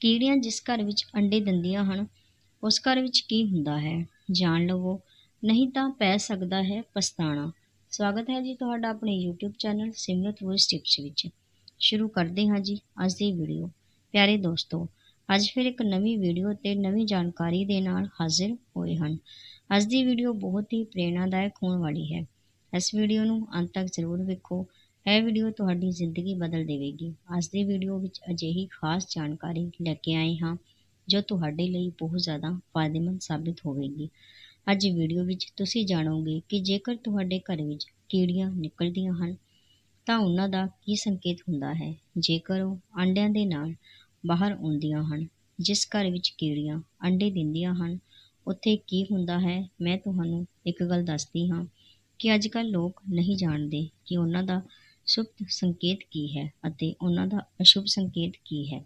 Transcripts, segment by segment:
ਕੀੜੀਆਂ ਜਿਸ ਘਰ ਵਿੱਚ ਅੰਡੇ ਦਿੰਦੀਆਂ ਹਨ, ਉਸ ਘਰ ਵਿੱਚ ਕੀ ਹੁੰਦਾ ਹੈ? ਜਾਣ ਲਵੋ। ਨਹੀਂ ਤਾਂ ਪੈ ਸਕਦਾ ਹੈ ਪਛਤਾਣਾ। ਸਵਾਗਤ ਹੈ ਜੀ ਤੁਹਾਡਾ ਆਪਣੇ YouTube channel Simrat voice tips ਵਿੱਚ। ਸ਼ੁਰੂ ਕਰਦੇ ਹਾਂ ਜੀ ਅੱਜ ਦੀ ਵੀਡੀਓ। ਪਿਆਰੇ ਦੋਸਤੋ, ਅੱਜ ਫਿਰ ਇੱਕ ਨਵੀਂ ਵੀਡੀਓ ਤੇ ਨਵੀਂ ਜਾਣਕਾਰੀ ਦੇ ਨਾਲ ਹਾਜ਼ਰ ਹੋਏ ਹਨ। ਅੱਜ ਦੀ ਵੀਡੀਓ ਬਹੁਤ ਹੀ ਪ੍ਰੇਰਣਾਦਾਇਕ ਹੋਣ ਵਾਲੀ ਹੈ। ਇਸ ਵੀਡੀਓ ਨੂੰ ਅੰਤ ਤੱਕ ਜ਼ਰੂਰ ਵੇਖੋ ਇਹ ਵੀਡੀਓ ਤੁਹਾਡੀ ਜ਼ਿੰਦਗੀ ਬਦਲ ਦੇਵੇਗੀ। ਅੱਜ ਦੀ ਵੀਡੀਓ ਵਿੱਚ ਅਜਿਹੀ ਖਾਸ ਜਾਣਕਾਰੀ ਲੈ ਕੇ ਆਏ ਹਾਂ, ਜੋ ਤੁਹਾਡੇ ਲਈ ਬਹੁਤ ਜ਼ਿਆਦਾ ਫਾਇਦੇਮੰਦ ਸਾਬਿਤ ਹੋਵੇਗੀ। ਅੱਜ ਵੀਡੀਓ ਵਿੱਚ ਤੁਸੀਂ ਜਾਣੋਗੇ ਕਿ ਜੇਕਰ ਤੁਹਾਡੇ ਘਰ ਵਿੱਚ ਕੀੜੀਆਂ ਨਿਕਲਦੀਆਂ ਹਨ, ਤਾਂ ਉਹਨਾਂ ਦਾ ਕੀ ਸੰਕੇਤ ਹੁੰਦਾ ਹੈ? ਜੇਕਰ ਉਹ ਅੰਡਿਆਂ ਦੇ ਨਾਲ ਬਾਹਰ ਆਉਂਦੀਆਂ ਹਨ, ਜਿਸ ਘਰ ਵਿੱਚ ਕੀੜੀਆਂ ਅੰਡੇ ਦਿੰਦੀਆਂ ਹਨ, ਉੱਥੇ ਕੀ ਹੁੰਦਾ ਹੈ? ਮੈਂ ਤੁਹਾਨੂੰ ਇੱਕ ਗੱਲ ਦੱਸਦੀ ਹਾਂ ਕਿ ਅੱਜ ਕੱਲ੍ਹ ਲੋਕ ਨਹੀਂ ਜਾਣਦੇ ਕਿ ਉਹਨਾਂ ਦਾ ਸ਼ੁਭ ਸੰਕੇਤ ਕੀ ਹੈ ਅਤੇ ਉਹਨਾਂ ਦਾ ਅਸ਼ੁਭ ਸੰਕੇਤ ਕੀ ਹੈ?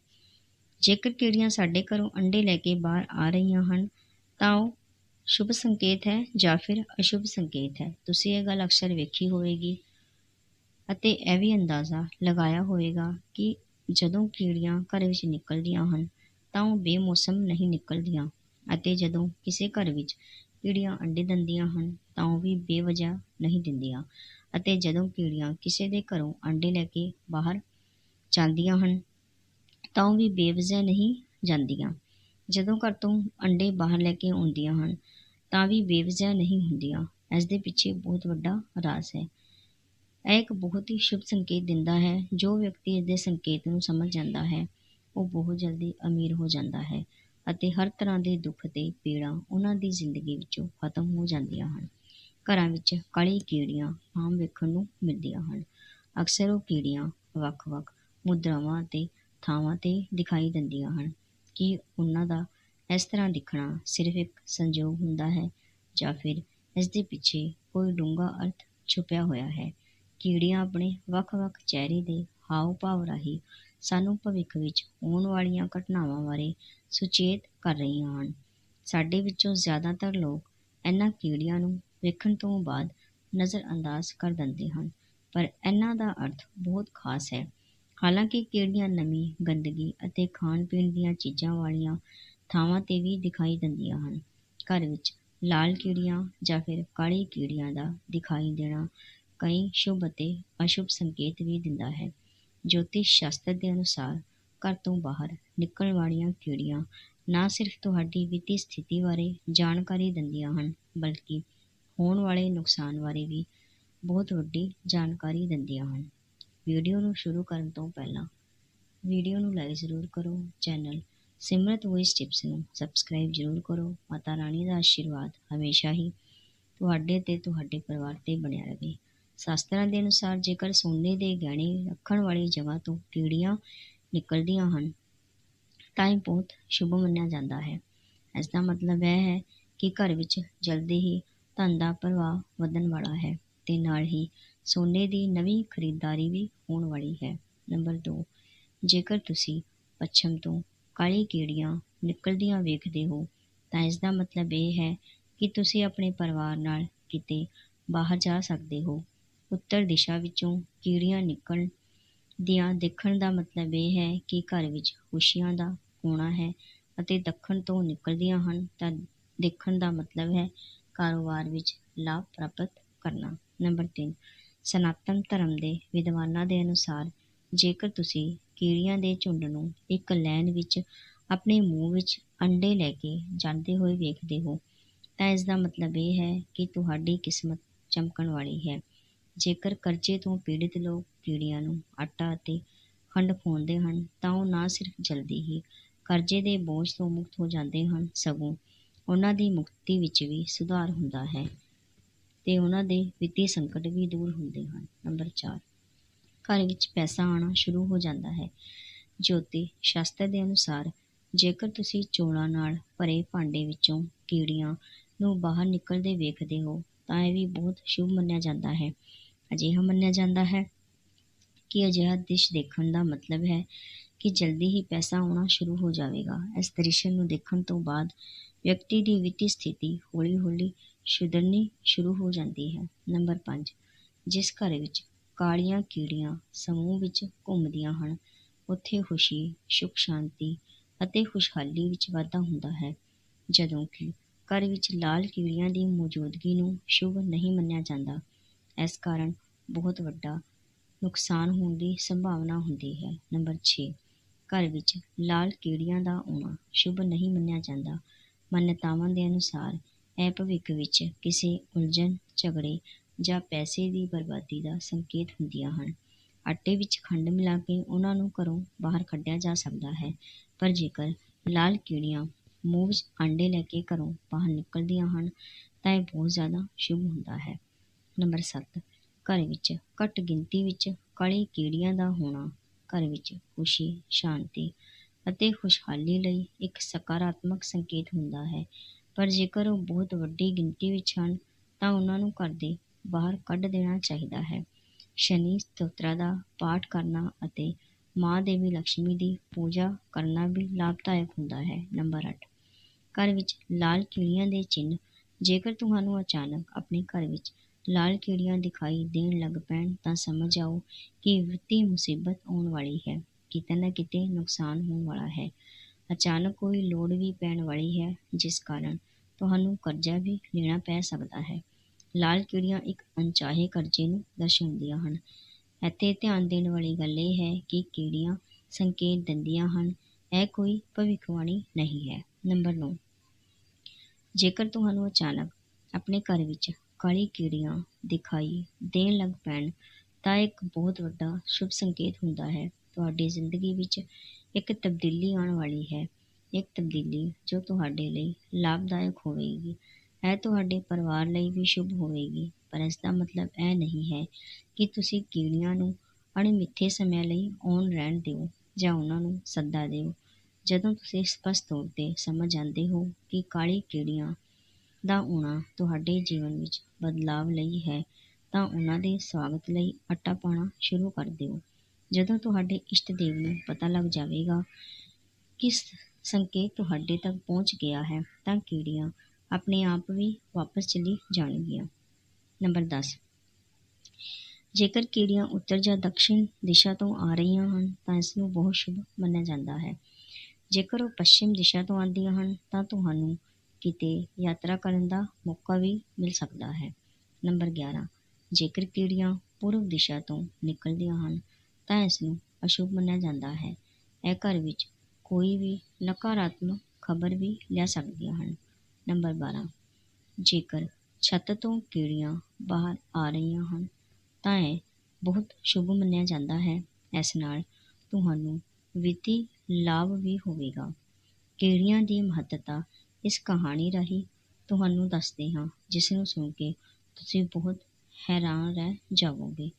ਜੇਕਰ ਕੀੜੀਆਂ ਸਾਡੇ ਘਰੋਂ ਅੰਡੇ ਲੈ ਕੇ ਬਾਹਰ ਆ ਰਹੀਆਂ ਹਨ, ਤਾਂ ਉਹ ਸ਼ੁਭ ਸੰਕੇਤ ਹੈ ਜਾਂ ਫਿਰ ਅਸ਼ੁਭ ਸੰਕੇਤ ਹੈ? ਤੁਸੀਂ ਇਹ ਗੱਲ ਅਕਸਰ ਵੇਖੀ ਹੋਵੇਗੀ ਅਤੇ ਇਹ ਵੀ ਅੰਦਾਜ਼ਾ ਲਗਾਇਆ ਹੋਵੇਗਾ ਕਿ ਜਦੋਂ ਕੀੜੀਆਂ ਘਰ ਵਿੱਚ ਨਿਕਲਦੀਆਂ ਹਨ, ਤਾਂ ਉਹ ਬੇਮੌਸਮ ਨਹੀਂ ਨਿਕਲਦੀਆਂ ਅਤੇ ਜਦੋਂ ਕਿਸੇ ਘਰ ਵਿੱਚ ਕੀੜੀਆਂ ਅੰਡੇ ਦਿੰਦੀਆਂ ਹਨ, ਤਾਂ ਉਹ ਵੀ ਬੇਵਜ੍ਹਾ ਨਹੀਂ ਦਿੰਦੀਆਂ। ਅਤੇ ਜਦੋਂ ਕੀੜੀਆਂ ਕਿਸੇ ਦੇ ਘਰੋਂ ਅੰਡੇ ਲੈ ਕੇ ਬਾਹਰ ਜਾਂਦੀਆਂ ਹਨ, ਤਾਂ ਉਹ ਵੀ ਬੇਵਜ੍ਹਾ ਨਹੀਂ ਜਾਂਦੀਆਂ। ਜਦੋਂ ਘਰ ਤੋਂ ਅੰਡੇ ਬਾਹਰ ਲੈ ਕੇ ਆਉਂਦੀਆਂ ਹਨ, ਤਾਂ ਵੀ ਬੇਵਜ੍ਹਾ ਨਹੀਂ ਹੁੰਦੀਆਂ। ਇਸ ਦੇ ਪਿੱਛੇ ਬਹੁਤ ਵੱਡਾ ਰਾਜ਼ ਹੈ। ਇਹ ਇੱਕ ਬਹੁਤ ਹੀ ਸ਼ੁਭ ਸੰਕੇਤ ਦਿੰਦਾ ਹੈ। ਜੋ ਵਿਅਕਤੀ ਇਸ ਦੇ ਸੰਕੇਤ ਨੂੰ ਸਮਝ ਜਾਂਦਾ ਹੈ, ਉਹ ਬਹੁਤ ਜਲਦੀ ਅਮੀਰ ਹੋ ਜਾਂਦਾ ਹੈ ਅਤੇ ਹਰ ਤਰ੍ਹਾਂ ਦੇ ਦੁੱਖ ਤੇ ਪੀੜਾਂ ਉਹਨਾਂ ਦੀ ਜ਼ਿੰਦਗੀ ਵਿੱਚੋਂ ਖਤਮ ਹੋ ਜਾਂਦੀਆਂ ਹਨ। ਘਰਾਂ ਵਿੱਚ ਕਾਲੀ ਕੀੜੀਆਂ ਆਮ ਵੇਖਣ ਨੂੰ ਮਿਲਦੀਆਂ ਹਨ। ਅਕਸਰ ਉਹ ਕੀੜੀਆਂ ਵੱਖ-ਵੱਖ ਮੁਦਰਾਵਾਂ ਅਤੇ ਥਾਵਾਂ ਤੇ ਦਿਖਾਈ ਦਿੰਦੀਆਂ ਹਨ ਕਿ ਉਹਨਾਂ ਦਾ ਇਸ ਤਰ੍ਹਾਂ ਦਿਖਣਾ ਸਿਰਫ ਇੱਕ ਸੰਜੋਗ ਹੁੰਦਾ ਹੈ ਜਾਂ ਫਿਰ ਇਸ ਦੇ ਪਿੱਛੇ ਕੋਈ ਡੂੰਘਾ ਅਰਥ ਛੁਪਿਆ ਹੋਇਆ ਹੈ। ਕੀੜੀਆਂ ਆਪਣੇ ਵੱਖ-ਵੱਖ ਚਿਹਰੇ ਦੇ ਹਾਵ-ਭਾਵ ਰਾਹੀਂ ਸਾਨੂੰ ਭਵਿੱਖ ਵਿੱਚ ਹੋਣ ਵਾਲੀਆਂ ਘਟਨਾਵਾਂ ਬਾਰੇ ਸੁਚੇਤ ਕਰ ਰਹੀਆਂ ਹਨ। ਸਾਡੇ ਵਿੱਚੋਂ ਜ਼ਿਆਦਾਤਰ ਲੋਕ ਇਹਨਾਂ ਕੀੜੀਆਂ ਨੂੰ ਵੇਖਣ ਤੋਂ ਬਾਅਦ ਨਜ਼ਰਅੰਦਾਜ਼ ਕਰ ਦਿੰਦੇ ਹਨ। ਪਰ ਇਹਨਾਂ ਦਾ ਅਰਥ ਬਹੁਤ ਖਾਸ ਹੈ। ਹਾਲਾਂਕਿ ਕੀੜੀਆਂ ਨਮੀ ਗੰਦਗੀ ਅਤੇ ਖਾਣ ਪੀਣ ਦੀਆਂ ਚੀਜ਼ਾਂ ਵਾਲੀਆਂ ਥਾਵਾਂ ਤੇ ਵੀ ਦਿਖਾਈ ਦਿੰਦੀਆਂ ਹਨ। ਘਰ ਵਿੱਚ ਲਾਲ ਕੀੜੀਆਂ ਜਾਂ ਫਿਰ ਕਾਲੀ ਕੀੜੀਆਂ ਦਾ ਦਿਖਾਈ ਦੇਣਾ ਕਈ ਸ਼ੁਭ ਅਤੇ ਅਸ਼ੁਭ ਸੰਕੇਤ ਵੀ ਦਿੰਦਾ ਹੈ। ਜੋਤਿਸ਼ ਸ਼ਾਸਤਰ ਦੇ ਅਨੁਸਾਰ ਘਰ ਤੋਂ ਬਾਹਰ ਨਿਕਲਣ ਵਾਲੀਆਂ ਕੀੜੀਆਂ ਨਾ ਸਿਰਫ ਤੁਹਾਡੀ ਵਿੱਤੀ ਸਥਿਤੀ ਬਾਰੇ ਜਾਣਕਾਰੀ ਦਿੰਦੀਆਂ ਹਨ, ਬਲਕਿ ਹੋਣ ਵਾਲੇ ਨੁਕਸਾਨ ਬਾਰੇ ਵੀ ਬਹੁਤ ਵੱਡੀ ਜਾਣਕਾਰੀ ਦਿੰਦੀਆਂ ਹਨ। ਵੀਡੀਓ ਨੂੰ ਸ਼ੁਰੂ ਕਰਨ ਤੋਂ ਪਹਿਲਾਂ ਵੀਡੀਓ ਨੂੰ ਲਾਈਕ ਜ਼ਰੂਰ ਕਰੋ। ਚੈਨਲ ਸਿਮਰਤ ਵੋਇਸ ਟਿਪਸ ਨੂੰ ਸਬਸਕ੍ਰਾਈਬ ਜ਼ਰੂਰ ਕਰੋ। ਮਾਤਾ ਰਾਣੀ ਦਾ ਆਸ਼ੀਰਵਾਦ ਹਮੇਸ਼ਾ ਹੀ ਤੁਹਾਡੇ ਤੇ ਤੁਹਾਡੇ ਪਰਿਵਾਰ ਤੇ ਬਣਿਆ ਰਹੇ। ਸ਼ਾਸਤਰਾਂ ਦੇ ਅਨੁਸਾਰ ਜੇਕਰ ਸੋਨੇ ਦੇ ਗਹਿਣੇ ਰੱਖਣ ਵਾਲੀ ਜਗ੍ਹਾ ਤੋਂ ਕੀੜੀਆਂ ਨਿਕਲਦੀਆਂ ਹਨ, ਤਾਂ ਇਹ ਬਹੁਤ ਸ਼ੁਭ ਮੰਨਿਆ ਜਾਂਦਾ ਹੈ। ਇਸ ਦਾ ਮਤਲਬ ਇਹ ਹੈ ਕਿ ਘਰ ਵਿੱਚ ਜਲਦੀ ਹੀ ਧਨ ਦਾ ਪ੍ਰਵਾਹ ਵਧਣ ਵਾਲਾ ਹੈ ਅਤੇ ਨਾਲ ਹੀ ਸੋਨੇ ਦੀ ਨਵੀਂ ਖਰੀਦਦਾਰੀ ਵੀ ਹੋਣ ਵਾਲੀ ਹੈ। ਨੰਬਰ ਦੋ, ਜੇਕਰ ਤੁਸੀਂ ਪੱਛਮ ਤੋਂ ਕਾਲੀ ਕੀੜੀਆਂ ਨਿਕਲਦੀਆਂ ਵੇਖਦੇ ਹੋ, ਤਾਂ ਇਸ ਦਾ ਮਤਲਬ ਇਹ ਹੈ ਕਿ ਤੁਸੀਂ ਆਪਣੇ ਪਰਿਵਾਰ ਨਾਲ ਕਿਤੇ ਬਾਹਰ ਜਾ ਸਕਦੇ ਹੋ। ਉੱਤਰ ਦਿਸ਼ਾ ਵਿੱਚੋਂ ਕੀੜੀਆਂ ਨਿਕਲਣ ਦੀਆਂ ਦੇਖਣ ਦਾ ਮਤਲਬ ਇਹ ਹੈ ਕਿ ਘਰ ਵਿੱਚ ਖੁਸ਼ੀਆਂ ਦਾ ਹੋਣਾ ਹੈ ਅਤੇ ਦੱਖਣ ਤੋਂ ਨਿਕਲਦੀਆਂ ਹਨ, ਤਾਂ ਦੇਖਣ ਦਾ ਮਤਲਬ ਹੈ ਕਾਰੋਬਾਰ ਵਿੱਚ ਲਾਭ ਪ੍ਰਾਪਤ ਕਰਨਾ। ਨੰਬਰ ਤਿੰਨ, ਸਨਾਤਨ ਧਰਮ ਦੇ ਵਿਦਵਾਨਾਂ ਦੇ ਅਨੁਸਾਰ ਜੇਕਰ ਤੁਸੀਂ ਕੀੜੀਆਂ ਦੇ ਝੁੰਡ ਨੂੰ ਇੱਕ ਲਾਈਨ ਵਿੱਚ ਆਪਣੇ ਮੂੰਹ ਵਿੱਚ ਅੰਡੇ ਲੈ ਕੇ ਜਾਂਦੇ ਹੋਏ ਵੇਖਦੇ ਹੋ, ਤਾਂ ਇਸ ਦਾ ਮਤਲਬ ਇਹ ਹੈ ਕਿ ਤੁਹਾਡੀ ਕਿਸਮਤ ਚਮਕਣ ਵਾਲੀ ਹੈ। ਜੇਕਰ ਕਰਜ਼ੇ ਤੋਂ ਪੀੜਿਤ ਲੋਕ ਕੀੜੀਆਂ ਨੂੰ ਆਟਾ ਅਤੇ ਖੰਡ ਖਵਾਉਂਦੇ ਹਨ, ਤਾਂ ਉਹ ਨਾ ਸਿਰਫ ਜਲਦੀ ਹੀ ਕਰਜ਼ੇ ਦੇ ਬੋਝ ਤੋਂ ਮੁਕਤ ਹੋ ਜਾਂਦੇ ਹਨ, ਸਗੋਂ ਉਹਨਾਂ ਦੀ ਮੁਕਤੀ ਵਿੱਚ ਵੀ ਸੁਧਾਰ ਹੁੰਦਾ ਹੈ ਅਤੇ ਉਹਨਾਂ ਦੇ ਵਿੱਤੀ ਸੰਕਟ ਵੀ ਦੂਰ ਹੁੰਦੇ ਹਨ। ਨੰਬਰ ਚਾਰ, ਘਰ ਵਿੱਚ ਪੈਸਾ ਆਉਣਾ ਸ਼ੁਰੂ ਹੋ ਜਾਂਦਾ ਹੈ। ਜੋਤੀ, ਸ਼ਾਸਤਰ ਦੇ ਅਨੁਸਾਰ ਜੇਕਰ ਤੁਸੀਂ ਚੋਲਾਂ ਨਾਲ ਭਰੇ ਭਾਂਡੇ ਵਿੱਚੋਂ ਕੀੜੀਆਂ ਨੂੰ ਬਾਹਰ ਨਿਕਲਦੇ ਵੇਖਦੇ ਹੋ, ਤਾਂ ਇਹ ਵੀ ਬਹੁਤ ਸ਼ੁਭ ਮੰਨਿਆ ਜਾਂਦਾ ਹੈ। ਅਜਿਹਾ ਮੰਨਿਆ ਜਾਂਦਾ ਹੈ ਕਿ ਅਜਿਹਾ ਦ੍ਰਿਸ਼ ਦੇਖਣ ਦਾ ਮਤਲਬ ਹੈ ਕਿ ਜਲਦੀ ਹੀ ਪੈਸਾ ਆਉਣਾ ਸ਼ੁਰੂ ਹੋ ਜਾਵੇਗਾ। ਇਸ ਦ੍ਰਿਸ਼ ਨੂੰ ਦੇਖਣ ਤੋਂ ਬਾਅਦ ਵਿਅਕਤੀ ਦੀ ਵਿੱਤੀ ਸਥਿਤੀ ਹੌਲੀ-ਹੌਲੀ ਸੁਧਰਨੀ ਸ਼ੁਰੂ ਹੋ ਜਾਂਦੀ ਹੈ। ਨੰਬਰ ਪੰਜ, ਜਿਸ ਘਰ ਵਿੱਚ ਕਾਲੀਆਂ ਕੀੜੀਆਂ ਸਮੂਹ ਵਿੱਚ ਘੁੰਮਦੀਆਂ ਹਨ, ਉੱਥੇ ਖੁਸ਼ੀ, ਸੁਖ, ਸ਼ਾਂਤੀ ਅਤੇ ਖੁਸ਼ਹਾਲੀ ਵਿੱਚ ਵਾਧਾ ਹੁੰਦਾ ਹੈ। ਜਦੋਂ ਕਿ ਘਰ ਵਿੱਚ ਲਾਲ ਕੀੜੀਆਂ ਦੀ ਮੌਜੂਦਗੀ ਨੂੰ ਸ਼ੁਭ ਨਹੀਂ ਮੰਨਿਆ ਜਾਂਦਾ, ਇਸ ਕਾਰਨ ਬਹੁਤ ਵੱਡਾ ਨੁਕਸਾਨ ਹੋਣ ਦੀ ਸੰਭਾਵਨਾ ਹੁੰਦੀ ਹੈ। ਨੰਬਰ ਛੇ, ਘਰ ਵਿੱਚ ਲਾਲ ਕੀੜੀਆਂ ਦਾ ਆਉਣਾ ਸ਼ੁਭ ਨਹੀਂ ਮੰਨਿਆ ਜਾਂਦਾ ਮਾਨਤਾਵਾਂ ਦੇ ਅਨੁਸਾਰ ਇਹ ਭਵਿੱਖ ਵਿੱਚ ਕਿਸੇ ਉਲਝਣ, ਝਗੜੇ ਜਾਂ ਪੈਸੇ ਦੀ ਬਰਬਾਦੀ ਦਾ ਸੰਕੇਤ ਹੁੰਦੀਆਂ ਹਨ। ਆਟੇ ਵਿੱਚ ਖੰਡ ਮਿਲਾ ਕੇ ਉਹਨਾਂ ਨੂੰ ਘਰੋਂ ਬਾਹਰ ਕੱਢਿਆ ਜਾ ਸਕਦਾ ਹੈ, ਪਰ ਜੇਕਰ ਲਾਲ ਕੀੜੀਆਂ ਮੂੰਹ ਵਿੱਚ ਆਂਡੇ ਲੈ ਕੇ ਘਰੋਂ ਬਾਹਰ ਨਿਕਲਦੀਆਂ ਹਨ, ਤਾਂ ਇਹ ਬਹੁਤ ਜ਼ਿਆਦਾ ਸ਼ੁਭ ਹੁੰਦਾ ਹੈ। ਨੰਬਰ ਸੱਤ, ਘਰ ਵਿੱਚ ਘੱਟ ਗਿਣਤੀ ਵਿੱਚ ਕਾਲੀ ਕੀੜੀਆਂ ਦਾ ਹੋਣਾ, ਘਰ ਵਿੱਚ ਖੁਸ਼ੀ, ਸ਼ਾਂਤੀ ਅਤੇ ਖੁਸ਼ਹਾਲੀ ਲਈ ਇੱਕ ਸਕਾਰਾਤਮਕ ਸੰਕੇਤ ਹੁੰਦਾ ਹੈ। ਪਰ ਜੇਕਰ ਉਹ ਬਹੁਤ ਵੱਡੀ ਗਿਣਤੀ ਵਿੱਚ ਹਨ, ਤਾਂ ਉਹਨਾਂ ਨੂੰ ਘਰ ਦੇ ਬਾਹਰ ਕੱਢ ਦੇਣਾ ਚਾਹੀਦਾ ਹੈ। ਸ਼ਨੀ ਸਤੋਤਰਾ ਦਾ ਪਾਠ ਕਰਨਾ ਅਤੇ ਮਾਂ ਦੇਵੀ ਲਕਸ਼ਮੀ ਦੀ ਪੂਜਾ ਕਰਨਾ ਵੀ ਲਾਭਦਾਇਕ ਹੁੰਦਾ ਹੈ। ਨੰਬਰ ਅੱਠ। ਘਰ ਵਿੱਚ ਲਾਲ ਕੀੜੀਆਂ ਦੇ ਚਿੰਨ੍ਹ। ਜੇਕਰ ਤੁਹਾਨੂੰ ਅਚਾਨਕ ਆਪਣੇ ਘਰ ਵਿੱਚ ਲਾਲ ਕੀੜੀਆਂ ਦਿਖਾਈ ਦੇਣ ਲੱਗ ਪੈਣ, ਤਾਂ ਸਮਝ ਆਓ ਕਿ ਵਿੱਤੀ ਮੁਸੀਬਤ ਆਉਣ ਵਾਲੀ ਹੈ। ਕਿਤੇ ਨਾ ਕਿਤੇ ਨੁਕਸਾਨ ਹੋਣ ਵਾਲਾ ਹੈ। ਅਚਾਨਕ ਕੋਈ ਲੋੜ ਵੀ ਪੈਣ ਵਾਲੀ ਹੈ, ਜਿਸ ਕਾਰਨ ਤੁਹਾਨੂੰ ਕਰਜ਼ਾ ਵੀ ਲੈਣਾ ਪੈ ਸਕਦਾ ਹੈ। ਲਾਲ ਕੀੜੀਆਂ ਇੱਕ ਅਣਚਾਹੇ ਕਰਜ਼ੇ ਨੂੰ ਦਰਸਾਉਂਦੀਆਂ ਹਨ। ਇੱਥੇ ਧਿਆਨ ਦੇਣ ਵਾਲੀ ਗੱਲ ਇਹ ਹੈ ਕਿ ਕੀੜੀਆਂ ਸੰਕੇਤ ਦਿੰਦੀਆਂ ਹਨ, ਇਹ ਕੋਈ ਭਵਿੱਖਬਾਣੀ ਨਹੀਂ ਹੈ। ਨੰਬਰ 9 ਜੇਕਰ ਤੁਹਾਨੂੰ ਅਚਾਨਕ ਆਪਣੇ ਘਰ ਵਿੱਚ ਕਾਲੀ ਕੀੜੀਆਂ ਦਿਖਾਈ ਦੇਣ ਲੱਗ ਪੈਣ, ਤਾਂ ਇੱਕ ਬਹੁਤ ਵੱਡਾ ਸ਼ੁਭ ਸੰਕੇਤ ਹੁੰਦਾ ਹੈ। ਤੁਹਾਡੀ ਜ਼ਿੰਦਗੀ ਵਿੱਚ ਇੱਕ ਤਬਦੀਲੀ ਆਉਣ ਵਾਲੀ ਹੈ। ਇੱਕ ਤਬਦੀਲੀ ਜੋ ਤੁਹਾਡੇ ਲਈ ਲਾਭਦਾਇਕ ਹੋਵੇਗੀ। ਇਹ ਤੁਹਾਡੇ ਪਰਿਵਾਰ ਲਈ ਵੀ ਸ਼ੁਭ ਹੋਵੇਗੀ। ਪਰ ਇਸ ਦਾ ਮਤਲਬ ਇਹ ਨਹੀਂ ਹੈ ਕਿ ਤੁਸੀਂ ਕੀੜੀਆਂ ਨੂੰ ਅਣਮਿੱਥੇ ਸਮੇਂ ਲਈ ਆਉਣ ਰਹਿਣ ਦਿਓ ਜਾਂ ਉਹਨਾਂ ਨੂੰ ਸੱਦਾ ਦਿਓ। ਜਦੋਂ ਤੁਸੀਂ ਸਪਸ਼ਟ ਤੌਰ ਤੇ ਸਮਝ ਜਾਂਦੇ ਹੋ ਕਿ ਕਾਲੀ ਕੀੜੀਆਂ ਦਾ ਆਉਣਾ ਤੁਹਾਡੇ ਜੀਵਨ ਵਿੱਚ ਬਦਲਾਵ ਲਈ ਹੈ, ਤਾਂ ਉਹਨਾਂ ਦੇ ਸਵਾਗਤ ਲਈ ਆਟਾ ਪਾਉਣਾ ਸ਼ੁਰੂ ਕਰ ਦਿਓ। ਜਦੋਂ ਤੁਹਾਡੇ ਇਸ਼ਟ ਦੇਵ ਨੂੰ ਪਤਾ ਲੱਗ ਜਾਵੇਗਾ ਕਿ ਸੰਕੇਤ ਤੁਹਾਡੇ ਤੱਕ ਪਹੁੰਚ ਗਿਆ ਹੈ, ਤਾਂ ਕੀੜੀਆਂ ਆਪਣੇ ਆਪ ਵੀ ਵਾਪਸ ਚਲੀ ਜਾਣਗੀਆਂ। ਨੰਬਰ 10 ਜੇਕਰ ਕੀੜੀਆਂ ਉੱਤਰ ਜਾਂ ਦਕਸ਼ਿਣ ਦਿਸ਼ਾ ਤੋਂ ਆ ਰਹੀਆਂ ਹਨ, ਤਾਂ ਇਸ ਨੂੰ ਬਹੁਤ ਸ਼ੁਭ ਮੰਨਿਆ ਜਾਂਦਾ ਹੈ। ਜੇਕਰ ਉਹ ਪੱਛਮ ਦਿਸ਼ਾ ਤੋਂ ਆਉਂਦੀਆਂ ਹਨ, ਤਾਂ ਤੁਹਾਨੂੰ ਕਿਤੇ ਯਾਤਰਾ ਕਰਨ ਦਾ ਮੌਕਾ ਵੀ ਮਿਲ ਸਕਦਾ ਹੈ। ਨੰਬਰ 11 ਜੇਕਰ ਕੀੜੀਆਂ ਪੂਰਬ ਦਿਸ਼ਾ ਤੋਂ ਨਿਕਲਦੀਆਂ ਹਨ ਤਾਂ ਇਸ ਨੂੰ ਅਸ਼ੁਭ ਮੰਨਿਆ ਜਾਂਦਾ ਹੈ। ਇਹ ਘਰ ਵਿੱਚ ਕੋਈ ਵੀ ਨਕਾਰਾਤਮਕ ਖਬਰ ਵੀ ਲਿਆ ਸਕਦੀਆਂ ਹਨ। ਨੰਬਰ 12 ਜੇਕਰ ਛੱਤ ਤੋਂ ਕੀੜੀਆਂ ਬਾਹਰ ਆ ਰਹੀਆਂ ਹਨ, ਤਾਂ ਇਹ ਬਹੁਤ ਸ਼ੁਭ ਮੰਨਿਆ ਜਾਂਦਾ ਹੈ। ਇਸ ਨਾਲ ਤੁਹਾਨੂੰ ਵਿੱਤੀ ਲਾਭ ਵੀ ਹੋਵੇਗਾ। ਕੀੜੀਆਂ ਦੀ ਮਹੱਤਤਾ ਇਸ ਕਹਾਣੀ ਰਾਹੀਂ ਤੁਹਾਨੂੰ ਦੱਸਦੇ ਹਾਂ, ਜਿਸ ਨੂੰ ਸੁਣ ਕੇ ਤੁਸੀਂ ਬਹੁਤ ਹੈਰਾਨ ਰਹਿ ਜਾਵੋਗੇ।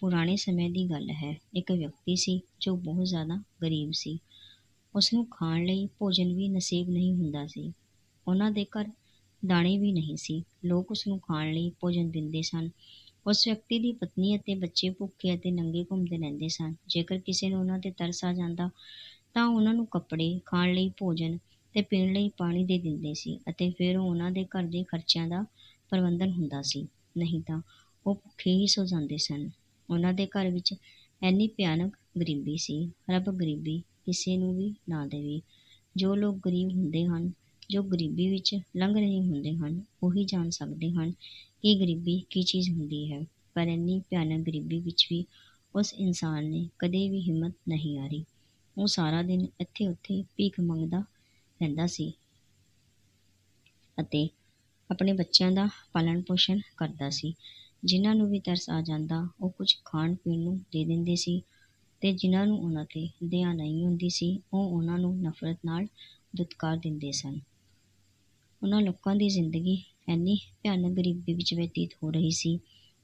ਪੁਰਾਣੇ ਸਮੇਂ ਦੀ ਗੱਲ ਹੈ। ਇੱਕ ਵਿਅਕਤੀ ਸੀ ਜੋ ਬਹੁਤ ਜ਼ਿਆਦਾ ਗਰੀਬ ਸੀ। ਉਸ ਨੂੰ ਖਾਣ ਲਈ ਭੋਜਨ ਵੀ ਨਸੀਬ ਨਹੀਂ ਹੁੰਦਾ ਸੀ। ਉਹਨਾਂ ਦੇ ਘਰ ਦਾਣੇ ਵੀ ਨਹੀਂ ਸੀ। ਲੋਕ ਉਸ ਨੂੰ ਖਾਣ ਲਈ ਭੋਜਨ ਦਿੰਦੇ ਸਨ। ਉਸ ਵਿਅਕਤੀ ਦੀ ਪਤਨੀ ਅਤੇ ਬੱਚੇ ਭੁੱਖੇ ਅਤੇ ਨੰਗੇ ਘੁੰਮਦੇ ਰਹਿੰਦੇ ਸਨ। ਜੇਕਰ ਕਿਸੇ ਨੂੰ ਉਹਨਾਂ ਤੇ ਤਰਸ ਆ ਜਾਂਦਾ, ਤਾਂ ਉਹਨਾਂ ਨੂੰ ਕੱਪੜੇ, ਖਾਣ ਲਈ ਭੋਜਨ ਤੇ ਪੀਣ ਲਈ ਪਾਣੀ ਦੇ ਦਿੰਦੇ ਸੀ ਅਤੇ ਫਿਰ ਉਹਨਾਂ ਦੇ ਘਰ ਦੇ ਖਰਚਿਆਂ ਦਾ ਪ੍ਰਬੰਧਨ ਹੁੰਦਾ ਸੀ। ਨਹੀਂ ਤਾਂ ਉਹ ਭੁੱਖੇ ਹੀ ਸੌ ਜਾਂਦੇ ਸਨ। ਉਹਨਾਂ ਦੇ ਘਰ ਵਿੱਚ ਐਨੀ ਭਿਆਨਕ ਗਰੀਬੀ ਸੀ। ਰੱਬ ਗਰੀਬੀ ਕਿਸੇ ਨੂੰ ਵੀ ਨਾ ਦੇਵੇ। ਜੋ ਲੋਕ ਗਰੀਬ ਹੁੰਦੇ ਹਨ, ਜੋ ਗਰੀਬੀ ਵਿੱਚ ਲੰਘ ਰਹੇ ਹੁੰਦੇ ਹਨ, ਉਹੀ ਜਾਣ ਸਕਦੇ ਹਨ ਕਿ ਗਰੀਬੀ ਕੀ ਚੀਜ਼ ਹੁੰਦੀ ਹੈ। ਪਰ ਇੰਨੀ ਭਿਆਨਕ ਗਰੀਬੀ ਵਿੱਚ ਵੀ ਉਸ ਇਨਸਾਨ ਨੇ ਕਦੇ ਵੀ ਹਿੰਮਤ ਨਹੀਂ ਹਾਰੀ। ਉਹ ਸਾਰਾ ਦਿਨ ਇੱਥੇ ਉੱਥੇ ਭੀਖ ਮੰਗਦਾ ਰਹਿੰਦਾ ਸੀ ਅਤੇ ਆਪਣੇ ਬੱਚਿਆਂ ਦਾ ਪਾਲਣ ਪੋਸ਼ਣ ਕਰਦਾ ਸੀ। ਜਿਨ੍ਹਾਂ ਨੂੰ ਵੀ ਤਰਸ ਆ ਜਾਂਦਾ, ਉਹ ਕੁਝ ਖਾਣ ਪੀਣ ਨੂੰ ਦੇ ਦਿੰਦੇ ਸੀ ਅਤੇ ਜਿਨ੍ਹਾਂ ਨੂੰ ਉਹਨਾਂ ਤੇ ਦਇਆ ਨਹੀਂ ਹੁੰਦੀ ਸੀ, ਉਹ ਉਹਨਾਂ ਨੂੰ ਨਫ਼ਰਤ ਨਾਲ ਦੁਤਕਾਰ ਦਿੰਦੇ ਸਨ। ਉਹਨਾਂ ਲੋਕਾਂ ਦੀ ਜ਼ਿੰਦਗੀ ਇੰਨੀ ਭਿਆਨਕ ਗਰੀਬੀ ਵਿੱਚ ਬਤੀਤ ਹੋ ਰਹੀ ਸੀ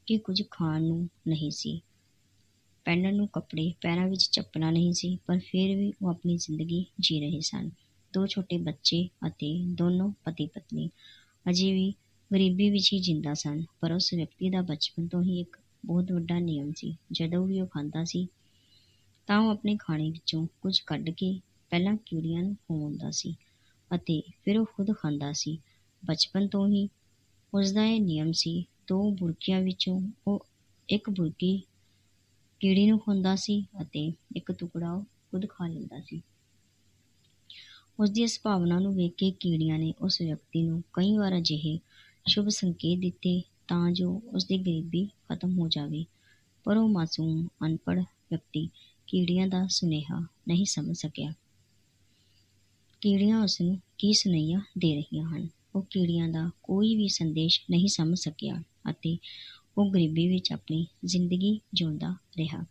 ਕਿ ਕੁਝ ਖਾਣ ਨੂੰ ਨਹੀਂ ਸੀ। ਪਹਿਨਣ ਨੂੰ ਕੱਪੜੇ ਪੈਰਾਂ ਵਿੱਚ ਚੱਪਲਾਂ ਨਹੀਂ ਸੀ, ਪਰ ਫਿਰ ਵੀ ਉਹ ਆਪਣੀ ਜ਼ਿੰਦਗੀ ਜੀ ਰਹੇ ਸਨ। ਦੋ ਛੋਟੇ ਬੱਚੇ ਅਤੇ ਦੋਨੋਂ ਪਤੀ ਪਤਨੀ ਅਜੇ ਵੀ ਗਰੀਬੀ ਵਿੱਚ ਹੀ ਜਿੰਦਾ ਸਨ, ਪਰ ਉਸ ਵਿਅਕਤੀ ਦਾ ਬਚਪਨ ਤੋਂ ਹੀ ਇੱਕ ਬਹੁਤ ਵੱਡਾ ਨਿਯਮ ਸੀ। ਜਦੋਂ ਵੀ ਉਹ ਖਾਂਦਾ ਸੀ, ਤਾਂ ਉਹ ਆਪਣੇ ਖਾਣੇ ਵਿੱਚੋਂ ਕੁਝ ਕੱਢ ਕੇ ਪਹਿਲਾਂ ਕੀੜੀਆਂ ਨੂੰ ਖਵਾਉਂਦਾ ਸੀ ਅਤੇ ਫਿਰ ਉਹ ਖੁਦ ਖਾਂਦਾ ਸੀ। ਬਚਪਨ ਤੋਂ ਹੀ ਉਸ ਦਾ ਇਹ ਨਿਯਮ ਸੀ, ਦੋ ਬੁਰਕੀਆਂ ਵਿੱਚੋਂ ਉਹ ਇੱਕ ਬੁਰਕੀ ਕੀੜੀ ਨੂੰ ਖਵਾਉਂਦਾ ਸੀ ਅਤੇ ਇੱਕ ਟੁਕੜਾ ਉਹ ਖੁਦ ਖਾ ਲੈਂਦਾ ਸੀ। ਉਸ ਦੀ ਇਸ ਭਾਵਨਾ ਨੂੰ ਵੇਖ ਕੇ ਕੀੜੀਆਂ ਨੇ ਉਸ ਵਿਅਕਤੀ ਨੂੰ ਕਈ ਵਾਰ ਅਜਿਹੇ ਸ਼ੁਭ ਸੰਕੇਤ ਦਿੱਤੇ ਤਾਂ ਜੋ ਉਸਦੀ ਗਰੀਬੀ ਖਤਮ ਹੋ ਜਾਵੇ। ਪਰ ਉਹ ਮਾਸੂਮ, ਅਨਪੜ੍ਹ ਵਿਅਕਤੀ ਕੀੜੀਆਂ ਦਾ ਸੁਨੇਹਾ ਨਹੀਂ ਸਮਝ ਸਕਿਆ। ਕੀੜੀਆਂ ਉਸਨੂੰ ਕੀ ਸੁਨੇਹਾ ਦੇ ਰਹੀਆਂ ਹਨ? ਉਹ ਕੀੜੀਆਂ ਦਾ ਕੋਈ ਵੀ ਸੰਦੇਸ਼ ਨਹੀਂ ਸਮਝ ਸਕਿਆ ਅਤੇ ਉਹ ਗਰੀਬੀ ਵਿੱਚ ਆਪਣੀ ਜ਼ਿੰਦਗੀ ਜਿਉਂਦਾ ਰਿਹਾ।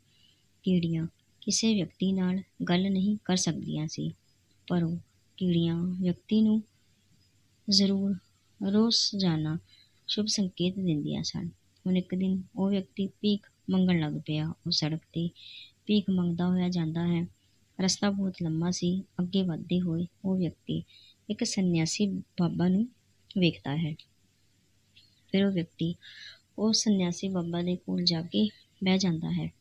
ਕੀੜੀਆਂ ਕਿਸੇ ਵਿਅਕਤੀ ਨਾਲ ਗੱਲ ਨਹੀਂ ਕਰ ਸਕਦੀਆਂ ਸੀ, ਪਰ ਉਹ ਕੀੜੀਆਂ ਵਿਅਕਤੀ ਨੂੰ ਜ਼ਰੂਰ ਰੋਜ਼ਾਨਾ ਸ਼ੁਭ ਸੰਕੇਤ ਦਿੰਦੀਆਂ ਸਨ। ਹੁਣ ਇੱਕ ਦਿਨ ਉਹ ਵਿਅਕਤੀ ਭੀਖ ਮੰਗਣ ਲੱਗ ਪਿਆ। ਉਹ ਸੜਕ ਤੇ ਭੀਖ ਮੰਗਦਾ ਹੋਇਆ ਜਾਂਦਾ ਹੈ। ਰਸਤਾ ਬਹੁਤ ਲੰਮਾ ਸੀ। ਅੱਗੇ ਵਧਦੇ ਹੋਏ ਉਹ ਵਿਅਕਤੀ ਇੱਕ ਸੰਨਿਆਸੀ ਬਾਬਾ ਨੂੰ ਵੇਖਦਾ ਹੈ। ਫਿਰ ਉਹ ਵਿਅਕਤੀ ਉਸ ਸੰਨਿਆਸੀ ਬਾਬਾ ਦੇ ਕੋਲ ਜਾ ਕੇ ਬਹਿ ਜਾਂਦਾ ਹੈ।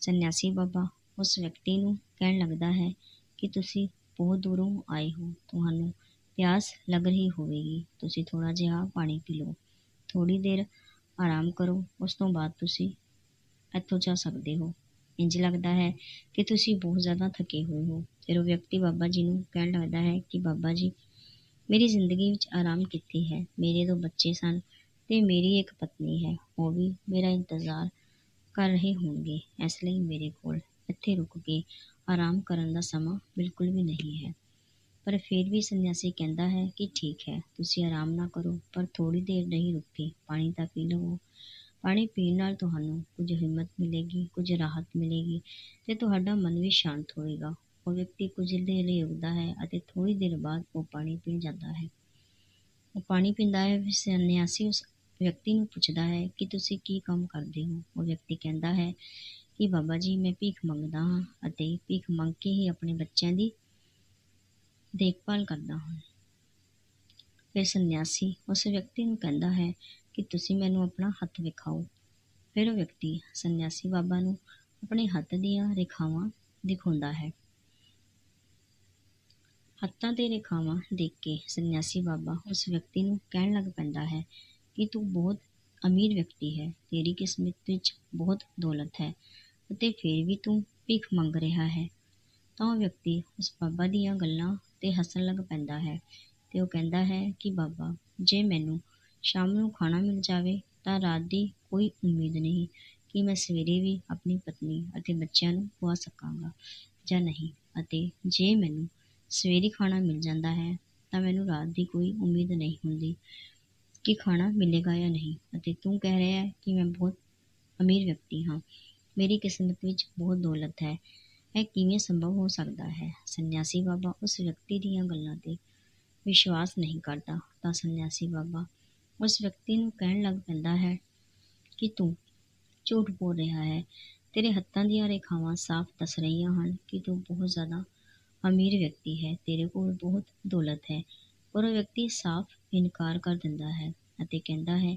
ਸੰਨਿਆਸੀ ਬਾਬਾ ਉਸ ਵਿਅਕਤੀ ਨੂੰ ਕਹਿਣ ਲੱਗਦਾ ਹੈ ਕਿ ਤੁਸੀਂ ਬਹੁਤ ਦੂਰੋਂ ਆਏ ਹੋ। ਤੁਹਾਨੂੰ ਪਿਆਸ ਲੱਗ ਰਹੀ ਹੋਵੇਗੀ। ਤੁਸੀਂ ਥੋੜ੍ਹਾ ਜਿਹਾ ਪਾਣੀ ਪੀ ਲਓ। ਥੋੜ੍ਹੀ ਦੇਰ ਆਰਾਮ ਕਰੋ। ਉਸ ਤੋਂ ਬਾਅਦ ਤੁਸੀਂ ਇੱਥੋਂ ਜਾ ਸਕਦੇ ਹੋ। ਇੰਜ ਲੱਗਦਾ ਹੈ ਕਿ ਤੁਸੀਂ ਬਹੁਤ ਜ਼ਿਆਦਾ ਥੱਕੇ ਹੋਏ ਹੋ। ਫਿਰ ਉਹ ਵਿਅਕਤੀ ਬਾਬਾ ਜੀ ਨੂੰ ਕਹਿਣ ਲੱਗਦਾ ਹੈ ਕਿ ਬਾਬਾ ਜੀ, ਮੇਰੀ ਜ਼ਿੰਦਗੀ ਵਿੱਚ ਆਰਾਮ ਕਿੱਥੇ ਹੈ? ਮੇਰੇ ਦੋ ਬੱਚੇ ਸਨ ਤੇ ਮੇਰੀ ਇੱਕ ਪਤਨੀ ਹੈ। ਉਹ ਵੀ ਮੇਰਾ ਇੰਤਜ਼ਾਰ ਕਰ ਰਹੇ ਹੋਣਗੇ। ਇਸ ਲਈ ਮੇਰੇ ਕੋਲ ਇੱਥੇ ਰੁਕ ਕੇ ਆਰਾਮ ਕਰਨ ਦਾ ਸਮਾਂ ਬਿਲਕੁਲ ਵੀ ਨਹੀਂ ਹੈ। ਪਰ ਫਿਰ ਵੀ ਸੰਨਿਆਸੀ ਕਹਿੰਦਾ ਹੈ ਕਿ ਠੀਕ ਹੈ, ਤੁਸੀਂ ਆਰਾਮ ਨਾ ਕਰੋ, ਪਰ ਥੋੜ੍ਹੀ ਦੇਰ ਨਹੀਂ ਰੁਕੇ, ਪਾਣੀ ਤਾਂ ਪੀ ਲਵੋ। ਪਾਣੀ ਪੀਣ ਨਾਲ ਤੁਹਾਨੂੰ ਕੁਝ ਹਿੰਮਤ ਮਿਲੇਗੀ, ਕੁਝ ਰਾਹਤ ਮਿਲੇਗੀ ਤੇ ਤੁਹਾਡਾ ਮਨ ਵੀ ਸ਼ਾਂਤ ਹੋਵੇਗਾ ਉਹ ਵਿਅਕਤੀ ਕੁਝ ਦੇਰ ਲਈ ਰੁਕਦਾ ਹੈ ਅਤੇ ਥੋੜ੍ਹੀ ਦੇਰ ਬਾਅਦ ਉਹ ਪਾਣੀ ਪੀਣ ਜਾਂਦਾ ਹੈ। ਉਹ ਪਾਣੀ ਪੀਂਦਾ ਹੈ, ਫਿਰ ਸੰਨਿਆਸੀ ਉਸ ਵਿਅਕਤੀ ਨੂੰ ਪੁੱਛਦਾ ਹੈ ਕਿ ਤੁਸੀਂ ਕੀ ਕੰਮ ਕਰਦੇ ਹੋ? ਉਹ ਵਿਅਕਤੀ ਕਹਿੰਦਾ ਹੈ ਕਿ ਬਾਬਾ ਜੀ, ਮੈਂ ਭੀਖ ਮੰਗਦਾ ਹਾਂ ਅਤੇ ਭੀਖ ਮੰਗ ਕੇ ਹੀ ਆਪਣੇ ਬੱਚਿਆਂ ਦੀ ਦੇਖਭਾਲ ਕਰਦਾ ਹਾਂ। ਫਿਰ ਸੰਨਿਆਸੀ ਉਸ ਵਿਅਕਤੀ ਨੂੰ ਕਹਿੰਦਾ ਹੈ ਕਿ ਤੁਸੀਂ ਮੈਨੂੰ ਆਪਣਾ ਹੱਥ ਵਿਖਾਓ। ਫਿਰ ਉਹ ਵਿਅਕਤੀ ਸੰਨਿਆਸੀ ਬਾਬਾ ਨੂੰ ਆਪਣੇ ਹੱਥ ਦੀਆਂ ਰੇਖਾਵਾਂ ਦਿਖਾਉਂਦਾ ਹੈ। ਹੱਥਾਂ ਤੇ ਰੇਖਾਵਾਂ ਦੇਖ ਕੇ ਸੰਨਿਆਸੀ ਬਾਬਾ ਉਸ ਵਿਅਕਤੀ ਨੂੰ ਕਹਿਣ ਲੱਗ ਪੈਂਦਾ ਹੈ ਕਿ ਤੂੰ ਬਹੁਤ ਅਮੀਰ ਵਿਅਕਤੀ ਹੈ, ਤੇਰੀ ਕਿਸਮਤ ਵਿੱਚ ਬਹੁਤ ਦੌਲਤ ਹੈ ਅਤੇ ਫਿਰ ਵੀ ਤੂੰ ਭੀਖ ਮੰਗ ਰਿਹਾ ਹੈ। ਤਾਂ ਉਹ ਵਿਅਕਤੀ ਉਸ ਬਾਬਾ ਦੀਆਂ ਗੱਲਾਂ ਤੇ ਹੱਸਣ ਲੱਗ ਪੈਂਦਾ ਹੈ ਤੇ ਉਹ ਕਹਿੰਦਾ ਹੈ ਕਿ ਬਾਬਾ, ਜੇ ਮੈਨੂੰ ਸ਼ਾਮ ਨੂੰ ਖਾਣਾ ਮਿਲ ਜਾਵੇ ਤਾਂ ਰਾਤ ਦੀ ਕੋਈ ਉਮੀਦ ਨਹੀਂ ਕਿ ਮੈਂ ਸਵੇਰੇ ਵੀ ਆਪਣੀ ਪਤਨੀ ਅਤੇ ਬੱਚਿਆਂ ਨੂੰ ਖਵਾ ਸਕਾਂਗਾ ਜਾਂ ਨਹੀਂ। ਅਤੇ ਜੇ ਮੈਨੂੰ ਸਵੇਰੇ ਖਾਣਾ ਮਿਲ ਜਾਂਦਾ ਹੈ ਤਾਂ ਮੈਨੂੰ ਰਾਤ ਦੀ ਕੋਈ ਉਮੀਦ ਨਹੀਂ ਹੁੰਦੀ ਕਿ ਖਾਣਾ ਮਿਲੇਗਾ ਜਾਂ ਨਹੀਂ। ਅਤੇ ਤੂੰ ਕਹਿ ਰਿਹਾ ਕਿ ਮੈਂ ਬਹੁਤ ਅਮੀਰ ਵਿਅਕਤੀ ਹਾਂ। ਮੇਰੀ ਕਿਸਮਤ ਵਿੱਚ ਬਹੁਤ ਦੌਲਤ ਹੈ। ਇਹ ਕਿਵੇਂ ਸੰਭਵ ਹੋ ਸਕਦਾ ਹੈ? ਸੰਨਿਆਸੀ ਬਾਬਾ ਉਸ ਵਿਅਕਤੀ ਦੀਆਂ ਗੱਲਾਂ ਤੇ ਵਿਸ਼ਵਾਸ ਨਹੀਂ ਕਰਦਾ, ਤਾਂ ਸੰਨਿਆਸੀ ਬਾਬਾ ਉਸ ਵਿਅਕਤੀ ਨੂੰ ਕਹਿਣ ਲੱਗ ਪੈਂਦਾ ਹੈ ਕਿ ਤੂੰ ਝੂਠ ਬੋਲ ਰਿਹਾ ਹੈ। ਤੇਰੇ ਹੱਥਾਂ ਦੀਆਂ ਰੇਖਾਵਾਂ ਸਾਫ਼ ਦੱਸ ਰਹੀਆਂ ਹਨ ਕਿ ਤੂੰ ਬਹੁਤ ਜ਼ਿਆਦਾ ਅਮੀਰ ਵਿਅਕਤੀ ਹੈ। ਤੇਰੇ ਕੋਲ ਬਹੁਤ ਦੌਲਤ ਹੈ, ਪਰ ਉਹ ਵਿਅਕਤੀ ਸਾਫ਼ ਇਨਕਾਰ ਕਰ ਦਿੰਦਾ ਹੈ ਅਤੇ ਕਹਿੰਦਾ ਹੈ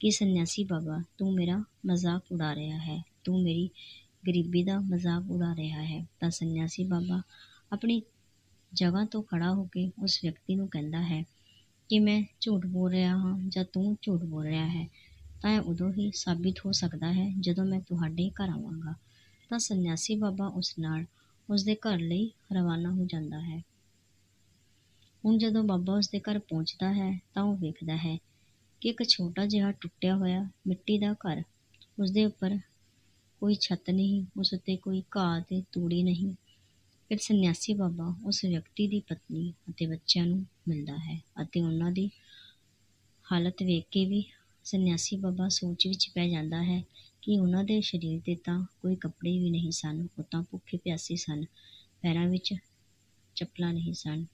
ਕਿ ਸੰਨਿਆਸੀ ਬਾਬਾ, ਤੂੰ ਮੇਰਾ ਮਜ਼ਾਕ ਉਡਾ ਰਿਹਾ ਹੈ। ਤੂੰ ਮੇਰੀ ਗਰੀਬੀ ਦਾ ਮਜ਼ਾਕ ਉਡਾ ਰਿਹਾ ਹੈ, ਤਾਂ ਸੰਨਿਆਸੀ ਬਾਬਾ ਆਪਣੀ ਜਗ੍ਹਾ ਤੋਂ ਖੜ੍ਹਾ ਹੋ ਕੇ ਉਸ ਵਿਅਕਤੀ ਨੂੰ ਕਹਿੰਦਾ ਹੈ ਕਿ ਮੈਂ ਝੂਠ ਬੋਲ ਰਿਹਾ ਹਾਂ ਜਾਂ ਤੂੰ ਝੂਠ ਬੋਲ ਰਿਹਾ ਹੈ, ਤਾਂ ਇਹ ਉਦੋਂ ਹੀ ਸਾਬਿਤ ਹੋ ਸਕਦਾ ਹੈ ਜਦੋਂ ਮੈਂ ਤੁਹਾਡੇ ਘਰ ਆਵਾਂਗਾ। ਤਾਂ ਸੰਨਿਆਸੀ ਬਾਬਾ ਉਸ ਨਾਲ ਉਸ ਦੇ ਘਰ ਲਈ ਰਵਾਨਾ ਹੋ ਜਾਂਦਾ ਹੈ। ਹੁਣ ਜਦੋਂ ਬਾਬਾ ਉਸ ਦੇ ਘਰ ਪਹੁੰਚਦਾ ਹੈ, ਤਾਂ ਉਹ ਵੇਖਦਾ ਹੈ ਕਿ ਇੱਕ ਛੋਟਾ ਜਿਹਾ ਟੁੱਟਿਆ ਹੋਇਆ ਮਿੱਟੀ ਦਾ ਘਰ ਉਸ ਦੇ ਉੱਪਰ ਕੋਈ ਛੱਤ ਨਹੀਂ, ਉਸ ਉੱਤੇ ਕੋਈ ਘਾਹ ਤੇ ਤੂੜੀ ਨਹੀਂ। ਫਿਰ ਸੰਨਿਆਸੀ ਬਾਬਾ ਉਸ ਵਿਅਕਤੀ ਦੀ ਪਤਨੀ ਅਤੇ ਬੱਚਿਆਂ ਨੂੰ ਮਿਲਦਾ ਹੈ ਅਤੇ ਉਹਨਾਂ ਦੀ ਹਾਲਤ ਵੇਖ ਕੇ ਵੀ ਸੰਨਿਆਸੀ ਬਾਬਾ ਸੋਚ ਵਿੱਚ ਪੈ ਜਾਂਦਾ ਹੈ ਕਿ ਉਹਨਾਂ ਦੇ ਸਰੀਰ 'ਤੇ ਤਾਂ ਕੋਈ ਕੱਪੜੇ ਵੀ ਨਹੀਂ ਸਨ, ਉਹ ਤਾਂ ਭੁੱਖੇ ਪਿਆਸੇ ਸਨ, ਪੈਰਾਂ ਵਿੱਚ ਚੱਪਲਾਂ ਨਹੀਂ ਸਨ,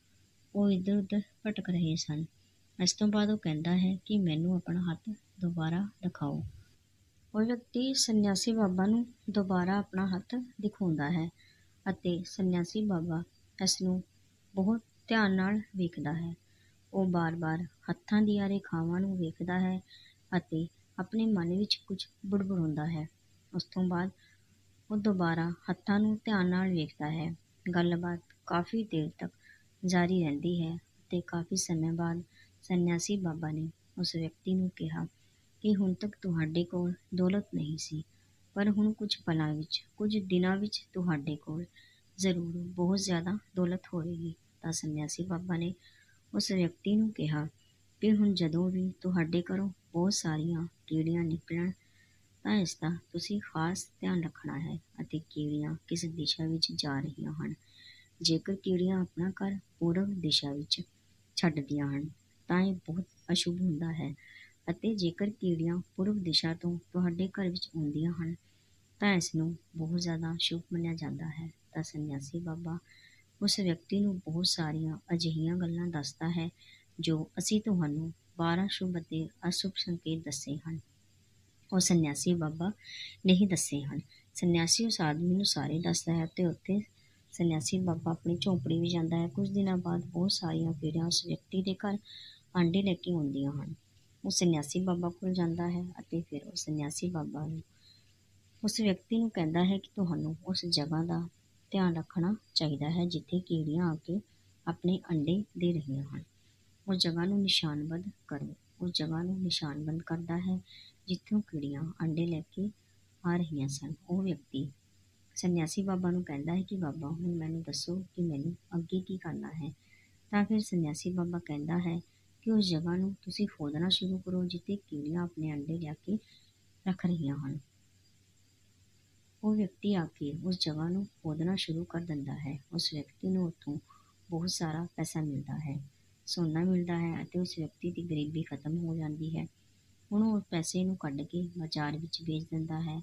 ਉਹ ਇੱਧਰ ਉੱਧਰ ਭਟਕ ਰਹੇ ਸਨ। ਇਸ ਤੋਂ ਬਾਅਦ ਉਹ ਕਹਿੰਦਾ ਹੈ ਕਿ ਮੈਨੂੰ ਆਪਣਾ ਹੱਥ ਦੁਬਾਰਾ ਦਿਖਾਓ। ਉਹ ਵਿਅਕਤੀ ਸੰਨਿਆਸੀ ਬਾਬਾ ਨੂੰ ਦੁਬਾਰਾ ਆਪਣਾ ਹੱਥ ਦਿਖਾਉਂਦਾ ਹੈ ਅਤੇ ਸੰਨਿਆਸੀ ਬਾਬਾ ਇਸ ਨੂੰ ਬਹੁਤ ਧਿਆਨ ਨਾਲ ਵੇਖਦਾ ਹੈ। ਉਹ ਬਾਰ-ਬਾਰ ਹੱਥਾਂ ਦੀਆਂ ਰੇਖਾਵਾਂ ਨੂੰ ਵੇਖਦਾ ਹੈ ਅਤੇ ਆਪਣੇ ਮਨ ਵਿੱਚ ਕੁਝ ਬੁੜਬੁੜਾਉਂਦਾ ਹੈ। ਉਸ ਤੋਂ ਬਾਅਦ ਉਹ ਦੁਬਾਰਾ ਹੱਥਾਂ ਨੂੰ ਧਿਆਨ ਨਾਲ ਵੇਖਦਾ ਹੈ। ਗੱਲਬਾਤ ਕਾਫੀ ਦੇਰ ਤੱਕ ਜਾਰੀ ਰਹਿੰਦੀ ਹੈ ਅਤੇ ਕਾਫੀ ਸਮੇਂ ਬਾਅਦ ਸੰਨਿਆਸੀ ਬਾਬਾ ਨੇ ਉਸ ਵਿਅਕਤੀ ਨੂੰ ਕਿਹਾ ਕਿ ਹੁਣ ਤੱਕ ਤੁਹਾਡੇ ਕੋਲ ਦੌਲਤ ਨਹੀਂ ਸੀ, ਪਰ ਹੁਣ ਕੁਝ ਪਲਾਂ ਵਿੱਚ, ਕੁਝ ਦਿਨਾਂ ਵਿੱਚ ਤੁਹਾਡੇ ਕੋਲ ਜ਼ਰੂਰ ਬਹੁਤ ਜ਼ਿਆਦਾ ਦੌਲਤ ਹੋਵੇਗੀ, ਤਾਂ ਸੰਨਿਆਸੀ ਬਾਬਾ ਨੇ ਉਸ ਵਿਅਕਤੀ ਨੂੰ ਕਿਹਾ ਕਿ ਹੁਣ ਜਦੋਂ ਵੀ ਤੁਹਾਡੇ ਘਰੋਂ ਬਹੁਤ ਸਾਰੀਆਂ ਕੀੜੀਆਂ ਨਿਕਲਣ, ਤਾਂ ਇਸ ਦਾ ਤੁਸੀਂ ਖਾਸ ਧਿਆਨ ਰੱਖਣਾ ਹੈ ਅਤੇ ਕੀੜੀਆਂ ਕਿਸ ਦਿਸ਼ਾ ਵਿੱਚ ਜਾ ਰਹੀਆਂ ਹਨ? ਜੇਕਰ ਕੀੜੀਆਂ ਆਪਣਾ ਘਰ ਪੂਰਬ ਦਿਸ਼ਾ ਵਿੱਚ ਛੱਡਦੀਆਂ ਹਨ, ਤਾਂ ਇਹ ਬਹੁਤ ਅਸ਼ੁਭ ਹੁੰਦਾ ਹੈ। ਅਤੇ ਜੇਕਰ ਕੀੜੀਆਂ ਪੂਰਬ ਦਿਸ਼ਾ ਤੋਂ ਤੁਹਾਡੇ ਘਰ ਵਿੱਚ ਆਉਂਦੀਆਂ ਹਨ, ਤਾਂ ਇਸ ਨੂੰ ਬਹੁਤ ਜ਼ਿਆਦਾ ਸ਼ੁਭ ਮੰਨਿਆ ਜਾਂਦਾ ਹੈ। ਤਾਂ ਸੰਨਿਆਸੀ ਬਾਬਾ ਉਸ ਵਿਅਕਤੀ ਨੂੰ ਬਹੁਤ ਸਾਰੀਆਂ ਅਜਿਹੀਆਂ ਗੱਲਾਂ ਦੱਸਦਾ ਹੈ, ਜੋ ਅਸੀਂ ਤੁਹਾਨੂੰ 12 ਸ਼ੁਭ ਅਤੇ ਅਸ਼ੁਭ ਸੰਕੇਤ ਦੱਸੇ ਹਨ। ਉਹ ਸੰਨਿਆਸੀ ਬਾਬਾ ਨਹੀਂ ਦੱਸੇ ਹਨ। ਸੰਨਿਆਸੀ ਉਸ ਆਦਮੀ ਨੂੰ ਸਾਰੇ ਦੱਸਦਾ ਹੈ ਤੇ ਉੱਥੇ ਸੰਨਿਆਸੀ ਬਾਬਾ ਆਪਣੀ ਝੌਂਪੜੀ ਵੀ ਜਾਂਦਾ ਹੈ। ਕੁਝ ਦਿਨਾਂ ਬਾਅਦ ਬਹੁਤ ਸਾਰੀਆਂ ਕੀੜੀਆਂ ਉਸ ਵਿਅਕਤੀ ਦੇ ਘਰ ਆਂਡੇ ਲੈ ਕੇ ਆਉਂਦੀਆਂ ਹਨ। ਉਹ ਸੰਨਿਆਸੀ ਬਾਬਾ ਕੋਲ ਜਾਂਦਾ ਹੈ ਅਤੇ ਫਿਰ ਉਹ ਸੰਨਿਆਸੀ ਬਾਬਾ ਨੂੰ ਉਸ ਵਿਅਕਤੀ ਨੂੰ ਕਹਿੰਦਾ ਹੈ ਕਿ ਤੁਹਾਨੂੰ ਉਸ ਜਗ੍ਹਾ ਦਾ ਧਿਆਨ ਰੱਖਣਾ ਚਾਹੀਦਾ ਹੈ ਜਿੱਥੇ ਕੀੜੀਆਂ ਆ ਕੇ ਆਪਣੇ ਅੰਡੇ ਦੇ ਰਹੀਆਂ ਹਨ। ਉਸ ਜਗ੍ਹਾ ਨੂੰ ਨਿਸ਼ਾਨਬੱਧ ਕਰੋ। ਉਸ ਜਗ੍ਹਾ ਨੂੰ ਨਿਸ਼ਾਨਬੱਧ ਕਰਦਾ ਹੈ ਜਿੱਥੋਂ ਕੀੜੀਆਂ ਅੰਡੇ ਲੈ ਕੇ ਆ ਰਹੀਆਂ ਸਨ। ਉਹ ਵਿਅਕਤੀ ਸੰਨਿਆਸੀ ਬਾਬਾ ਨੂੰ ਕਹਿੰਦਾ ਹੈ ਕਿ ਬਾਬਾ ਹੁਣ ਮੈਨੂੰ ਦੱਸੋ ਕਿ ਮੈਨੂੰ ਅੱਗੇ ਕੀ ਕਰਨਾ ਹੈ। ਤਾਂ ਫਿਰ ਸੰਨਿਆਸੀ ਬਾਬਾ ਕਹਿੰਦਾ ਹੈ ਕਿ ਉਸ ਜਗ੍ਹਾ ਨੂੰ ਤੁਸੀਂ ਖੋਦਣਾ ਸ਼ੁਰੂ ਕਰੋ ਜਿੱਥੇ ਕੀੜੀਆਂ ਆਪਣੇ ਅੰਡੇ ਲਿਆ ਕੇ ਰੱਖ ਰਹੀਆਂ ਹਨ। ਉਹ ਵਿਅਕਤੀ ਆ ਕੇ ਉਸ ਜਗ੍ਹਾ ਨੂੰ ਖੋਦਣਾ ਸ਼ੁਰੂ ਕਰ ਦਿੰਦਾ ਹੈ। ਉਸ ਵਿਅਕਤੀ ਨੂੰ ਉੱਥੋਂ ਬਹੁਤ ਸਾਰਾ ਪੈਸਾ ਮਿਲਦਾ ਹੈ, ਸੋਨਾ ਮਿਲਦਾ ਹੈ ਅਤੇ ਉਸ ਵਿਅਕਤੀ ਦੀ ਗਰੀਬੀ ਖਤਮ ਹੋ ਜਾਂਦੀ ਹੈ। ਹੁਣ ਉਹ ਪੈਸੇ ਨੂੰ ਕੱਢ ਕੇ ਬਾਜ਼ਾਰ ਵਿੱਚ ਵੇਚ ਦਿੰਦਾ ਹੈ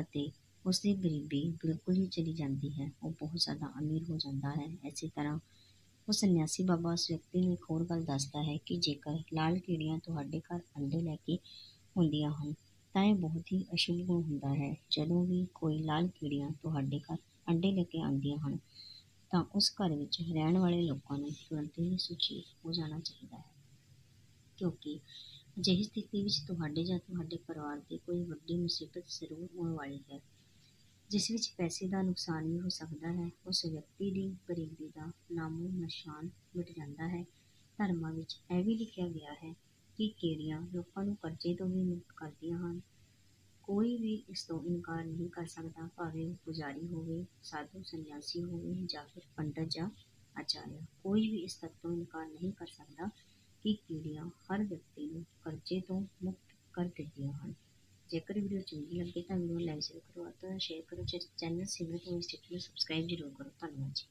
ਅਤੇ ਉਸ ਦੀ ਗਰੀਬੀ ਬਿਲਕੁਲ ਹੀ ਚਲੀ ਜਾਂਦੀ ਹੈ। ਉਹ ਬਹੁਤ ਜ਼ਿਆਦਾ ਅਮੀਰ ਹੋ ਜਾਂਦਾ ਹੈ। ਇਸੇ ਤਰ੍ਹਾਂ ਉਹ ਸੰਨਿਆਸੀ ਬਾਬਾ ਉਸ ਵਿਅਕਤੀ ਨੂੰ ਇੱਕ ਹੋਰ ਗੱਲ ਦੱਸਦਾ ਹੈ ਕਿ ਜੇਕਰ ਲਾਲ ਕੀੜੀਆਂ ਤੁਹਾਡੇ ਘਰ ਅੰਡੇ ਲੈ ਕੇ ਆਉਂਦੀਆਂ ਹਨ, ਤਾਂ ਇਹ ਬਹੁਤ ਹੀ ਅਸ਼ੁਭ ਗੁਣ ਹੁੰਦਾ ਹੈ। ਜਦੋਂ ਵੀ ਕੋਈ ਲਾਲ ਕੀੜੀਆਂ ਤੁਹਾਡੇ ਘਰ ਅੰਡੇ ਲੈ ਕੇ ਆਉਂਦੀਆਂ ਹਨ, ਤਾਂ ਉਸ ਘਰ ਵਿੱਚ ਰਹਿਣ ਵਾਲੇ ਲੋਕਾਂ ਨੂੰ ਤੁਰੰਤ ਹੀ ਸੁਚੇਤ ਹੋ ਜਾਣਾ ਚਾਹੀਦਾ ਹੈ। ਕਿਉਂਕਿ ਅਜਿਹੀ ਸਥਿਤੀ ਵਿੱਚ ਤੁਹਾਡੇ ਜਾਂ ਤੁਹਾਡੇ ਪਰਿਵਾਰ ਤੇ ਕੋਈ ਵੱਡੀ ਮੁਸੀਬਤ ਜ਼ਰੂਰ ਹੋਣ ਵਾਲੀ ਹੈ। ਜਿਸ ਵਿੱਚ ਪੈਸੇ ਦਾ ਨੁਕਸਾਨ ਵੀ ਹੋ ਸਕਦਾ ਹੈ, ਉਸ ਵਿਅਕਤੀ ਦੀ ਗਰੀਬੀ ਦਾ ਨਾਮੋ ਨਿਸ਼ਾਨ ਮਿਟ ਜਾਂਦਾ ਹੈ। ਧਰਮਾਂ ਵਿੱਚ ਇਹ ਵੀ ਲਿਖਿਆ ਗਿਆ ਹੈ ਕਿ ਕੀੜੀਆਂ ਲੋਕਾਂ ਨੂੰ ਕਰਜ਼ੇ ਤੋਂ ਵੀ ਮੁਕਤ ਕਰਦੀਆਂ ਹਨ। ਕੋਈ ਵੀ ਇਸ ਤੋਂ ਇਨਕਾਰ ਨਹੀਂ ਕਰ ਸਕਦਾ, ਭਾਵੇਂ ਉਹ ਪੁਜਾਰੀ ਹੋਵੇ, ਸਾਧੂ, ਸੰਨਿਆਸੀ ਹੋਵੇ ਜਾਂ ਫਿਰ ਪੰਡਤ ਜਾਂ ਆਚਾਰਿਆ। ਕੋਈ ਵੀ ਇਸ ਤੱਥ ਤੋਂ ਇਨਕਾਰ ਨਹੀਂ ਕਰ ਸਕਦਾ ਕਿ ਕੀੜੀਆਂ ਹਰ ਵਿਅਕਤੀ ਨੂੰ ਕਰਜ਼ੇ ਤੋਂ ਮੁਕਤ ਕਰ ਦਿੰਦੀਆਂ ਹਨ। ਜੇਕਰ ਵੀਡੀਓ ਚੰਗੀ ਲੱਗੇ ਤਾਂ ਵੀਡੀਓ ਲਾਈਕ ਜ਼ਰੂਰ ਕਰੋ ਅਤੇ ਸ਼ੇਅਰ ਕਰੋ ਚੈਨਲ ਸਿਮਰਤ ਹੋਈ ਸਟੇਟ ਨੂੰ ਸਬਸਕ੍ਰਾਈਬ ਜ਼ਰੂਰ ਕਰੋ। ਧੰਨਵਾਦ ਜੀ।